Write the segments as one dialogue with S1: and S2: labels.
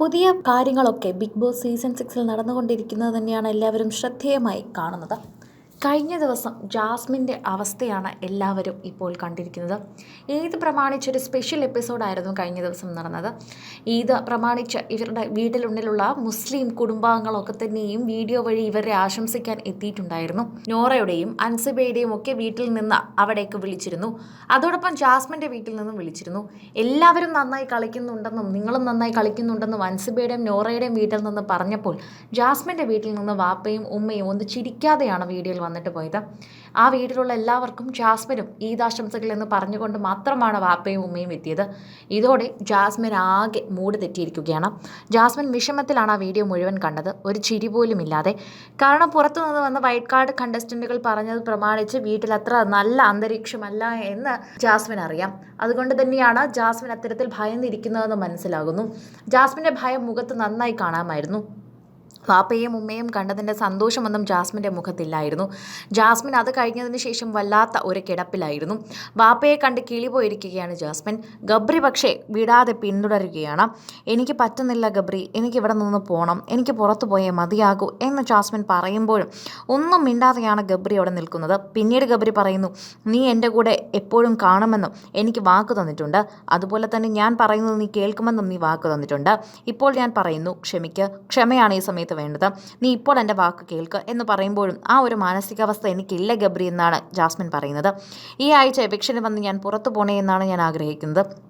S1: പുതിയ കാര്യങ്ങളൊക്കെ big boss season സിക്സിൽ നടന്നുകൊണ്ടിരിക്കുന്നത് തന്നെയാണ് എല്ലാവരും ശ്രദ്ധേയമായി കാണുന്നത്. കഴിഞ്ഞ ദിവസം ജാസ്മിന്റെ അവസ്ഥയാണ് എല്ലാവരും ഇപ്പോൾ കണ്ടിരിക്കുന്നത്. ഈദ് പ്രമാണിച്ചൊരു സ്പെഷ്യൽ എപ്പിസോഡായിരുന്നു കഴിഞ്ഞ ദിവസം നടന്നത്. ഈദ് പ്രമാണിച്ച് ഇവരുടെ വീട്ടിലുള്ളിലുള്ള മുസ്ലിം കുടുംബാംഗങ്ങളൊക്കെ തന്നെയും വീഡിയോ വഴി ഇവരെ ആശംസിക്കാൻ എത്തിയിട്ടുണ്ടായിരുന്നു. നോറയുടെയും അൻസിബയുടെയും ഒക്കെ വീട്ടിൽ നിന്ന് അവിടേക്ക് വിളിച്ചിരുന്നു. അതോടൊപ്പം ജാസ്മിന്റെ വീട്ടിൽ നിന്നും വിളിച്ചിരുന്നു. എല്ലാവരും നന്നായി കളിക്കുന്നുണ്ടെന്നും നിങ്ങളും നന്നായി കളിക്കുന്നുണ്ടെന്നും അൻസിബയുടെയും നോറയുടെയും വീട്ടിൽ നിന്ന് പറഞ്ഞപ്പോൾ ജാസ്മിന്റെ വീട്ടിൽ നിന്ന് വാപ്പയും ഉമ്മയും ഒന്ന് ചിരിക്കാതെയാണ് വീഡിയോയിൽ വന്നിട്ട് പോയത്. ആ വീട്ടിലുള്ള എല്ലാവർക്കും ജാസ്മിനും ഈദാശംസകൾ എന്ന് പറഞ്ഞുകൊണ്ട് മാത്രമാണ് വാപ്പയും ഉമ്മയും എത്തിയത്. ഇതോടെ ജാസ്മിൻ ആകെ മൂട് തെറ്റിയിരിക്കുകയാണ്. ജാസ്മിൻ വിഷമത്തിലാണ് ആ വീഡിയോ മുഴുവൻ കണ്ടത്. ഒരു ചിരി പോലും ഇല്ലാതെ. കാരണം പുറത്തുനിന്ന് വന്ന വൈറ്റ് കാർഡ് കണ്ടസ്റ്റന്റുകൾ പറഞ്ഞത് പ്രമാണിച്ച് വീട്ടിൽ അത്ര നല്ല അന്തരീക്ഷമല്ല എന്ന് ജാസ്മിൻ അറിയാം. അതുകൊണ്ട് തന്നെയാണ് ജാസ്മിൻ അത്തരത്തിൽ ഭയന്നിരിക്കുന്നതെന്ന് മനസ്സിലാകുന്നു. ജാസ്മിന്റെ ഭയം മുഖത്ത് നന്നായി കാണാമായിരുന്നു. വാപ്പയും ഉമ്മയും കണ്ടതിന്റെ സന്തോഷമൊന്നും ജാസ്മിന്റെ മുഖത്തില്ലായിരുന്നു. ജാസ്മിൻ അത് കഴിഞ്ഞതിന് ശേഷം വല്ലാത്ത ഒരു കിടപ്പിലായിരുന്നു. വാപ്പയെ കണ്ട് കിളി പോയിരിക്കുകയാണ് ജാസ്മിൻ. ഗബ്രി പക്ഷേ വിടാതെ പിന്തുടരുകയാണ്. എനിക്ക് പറ്റുന്നില്ല ഗബ്രി. എനിക്ക് ഇവിടെ നിന്ന് പോകണം എനിക്ക് പുറത്തു പോയേ മതിയാകൂ എന്ന് ജാസ്മിൻ പറയുമ്പോഴും ഒന്നും മിണ്ടാതെയാണ് ഗബ്രി അവിടെ നിൽക്കുന്നത്. പിന്നീട് ഗബ്രി പറയുന്നു നീ എന്റെ കൂടെ എപ്പോഴും കാണുമെന്നും എനിക്ക് വാക്ക് തന്നിട്ടുണ്ട്. അതുപോലെ തന്നെ ഞാൻ പറയുന്നത് നീ കേൾക്കുമെന്നും നീ വാക്ക് തന്നിട്ടുണ്ട്. ഇപ്പോൾ ഞാൻ പറയുന്നു ക്ഷമിക്ക്. ക്ഷമയാണ് ഈ സമയത്ത് വേണ്ടത്. നീ ഇപ്പോൾ എന്റെ വാക്ക് കേൾക്ക് എന്ന് പറയുമ്പോഴും ആ ഒരു മാനസികാവസ്ഥ എനിക്കില്ല ഗബ്രി എന്നാണ് ജാസ്മിൻ പറയുന്നത്. ഈ ആഴ്ച എവിക്ഷന് വന്ന് ഞാൻ പുറത്തു പോണേ എന്നാണ് ഞാൻ ആഗ്രഹിക്കുന്നത്.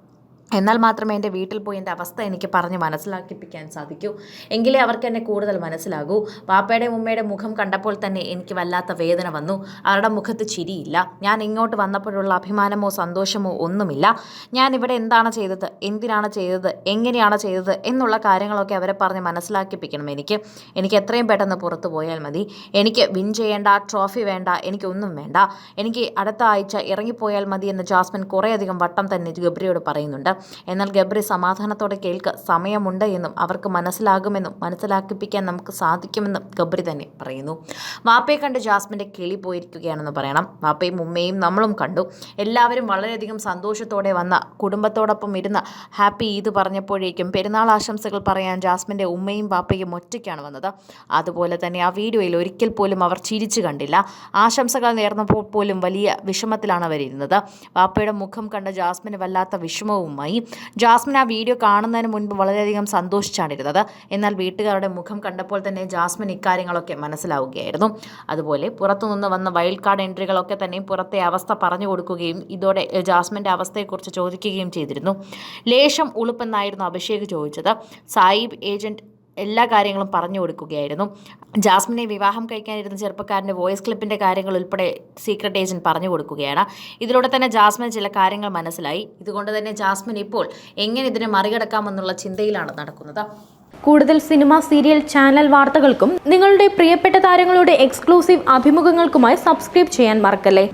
S1: എന്നാൽ മാത്രമേ എന്റെ വീട്ടിൽ പോയി എന്റെ അവസ്ഥ എനിക്ക് പറഞ്ഞ് മനസ്സിലാക്കിപ്പിക്കാൻ സാധിക്കൂ. എങ്കിലേ അവർക്ക് എന്നെ കൂടുതൽ മനസ്സിലാകൂ. പാപ്പയുടെ ഉമ്മയുടെ മുഖം കണ്ടപ്പോൾ തന്നെ എനിക്ക് വല്ലാത്ത വേദന വന്നു. അവരുടെ മുഖത്ത് ചിരിയില്ല. ഞാൻ ഇങ്ങോട്ട് വന്നപ്പോഴുള്ള അഭിമാനമോ സന്തോഷമോ ഒന്നുമില്ല. ഞാൻ ഇവിടെ എന്താണ് ചെയ്തത്? എന്തിനാണ് ചെയ്തത്? എങ്ങനെയാണ് ചെയ്തത്? എന്നുള്ള കാര്യങ്ങളൊക്കെ അവരെ പറഞ്ഞ് മനസ്സിലാക്കിപ്പിക്കണം എനിക്ക്. എനിക്ക് എത്രയും പെട്ടെന്ന് പുറത്തു പോയാൽ മതി. എനിക്ക് വിൻ ചെയ്യേണ്ട ട്രോഫി വേണ്ട എനിക്കൊന്നും വേണ്ട. എനിക്ക് അടുത്ത ആഴ്ച ഇറങ്ങിപ്പോയാൽ മതി എന്ന് ജാസ്മിൻ കുറേയധികം വട്ടം തന്നെ ഗബ്രിയോട് പറയുന്നുണ്ട്. എന്നാൽ ഗബ്രി സമാധാനത്തോടെ കേൾക്കുക സമയമുണ്ട് എന്നും അവർക്ക് മനസ്സിലാകുമെന്നും മനസ്സിലാക്കിപ്പിക്കാൻ നമുക്ക് സാധിക്കുമെന്നും ഗബ്രി തന്നെ പറയുന്നു. വാപ്പയെ കണ്ട് ജാസ്മിന്റെ കിളി പോയിരിക്കുകയാണെന്ന് പറയണം. വാപ്പയും ഉമ്മയും നമ്മളും കണ്ടു. എല്ലാവരും വളരെയധികം സന്തോഷത്തോടെ വന്ന കുടുംബത്തോടൊപ്പം ഇരുന്ന് ഹാപ്പി ഈദ് പറഞ്ഞപ്പോഴേക്കും പെരുന്നാൾ ആശംസകൾ പറയാൻ ജാസ്മിന്റെ ഉമ്മയും വാപ്പയും ഒറ്റയ്ക്കാണ് വന്നത്. അതുപോലെ തന്നെ ആ വീഡിയോയിൽ ഒരിക്കൽ പോലും അവർ ചിരിച്ചു കണ്ടില്ല. ആശംസകൾ നേർന്നപ്പോൾ പോലും വലിയ വിഷമത്തിലാണ് അവരിരുന്നത്. വാപ്പയുടെ മുഖം കണ്ട ജാസ്മിന് വല്ലാത്ത വിഷമവുമായി. ജാസ്മിൻ ആ വീഡിയോ കാണുന്നതിന് മുൻപ് വളരെയധികം സന്തോഷിച്ചാണിരുന്നത് എന്നാൽ വീട്ടുകാരുടെ മുഖം കണ്ടപ്പോൾ തന്നെ ജാസ്മിൻ ഇക്കാര്യങ്ങളൊക്കെ മനസ്സിലാവുകയായിരുന്നു. അതുപോലെ പുറത്തുനിന്ന് വന്ന വൈൽഡ് കാർഡ് എൻട്രികളൊക്കെ തന്നെ പുറത്തെ അവസ്ഥ പറഞ്ഞു കൊടുക്കുകയും ഇതോടെ ജാസ്മിന്റെ അവസ്ഥയെക്കുറിച്ച് ചോദിക്കുകയും ചെയ്തിരുന്നു. ലേശം ഉളുപ്പെന്നായിരുന്നു അഭിഷേക് ചോദിച്ചത്. സായിബ് ഏജന്റ് എല്ലാ കാര്യങ്ങളും പറഞ്ഞു കൊടുക്കുകയായിരുന്നു. ജാസ്മിനെ വിവാഹം കഴിക്കാനിരുന്ന ചെറുപ്പക്കാരന്റെ വോയിസ് ക്ലിപ്പിന്റെ കാര്യങ്ങൾ ഉൾപ്പെടെ സീക്രട്ട് ഏജന്റ് പറഞ്ഞു കൊടുക്കുകയാണ്. ഇതിലൂടെ തന്നെ ജാസ്മിൻ ചില കാര്യങ്ങൾ മനസ്സിലായി. ഇതുകൊണ്ട് തന്നെ ജാസ്മിൻ ഇപ്പോൾ എങ്ങനെ ഇതിനെ മറികടക്കാമെന്നുള്ള ചിന്തയിലാണ് നടക്കുന്നത്.
S2: കൂടുതൽ സിനിമ സീരിയൽ ചാനൽ വാർത്തകൾക്കും നിങ്ങളുടെ പ്രിയപ്പെട്ട താരങ്ങളുടെ എക്സ്ക്ലൂസീവ് അഭിമുഖങ്ങൾക്കുമായി സബ്സ്ക്രൈബ് ചെയ്യാൻ മറക്കല്ലേ?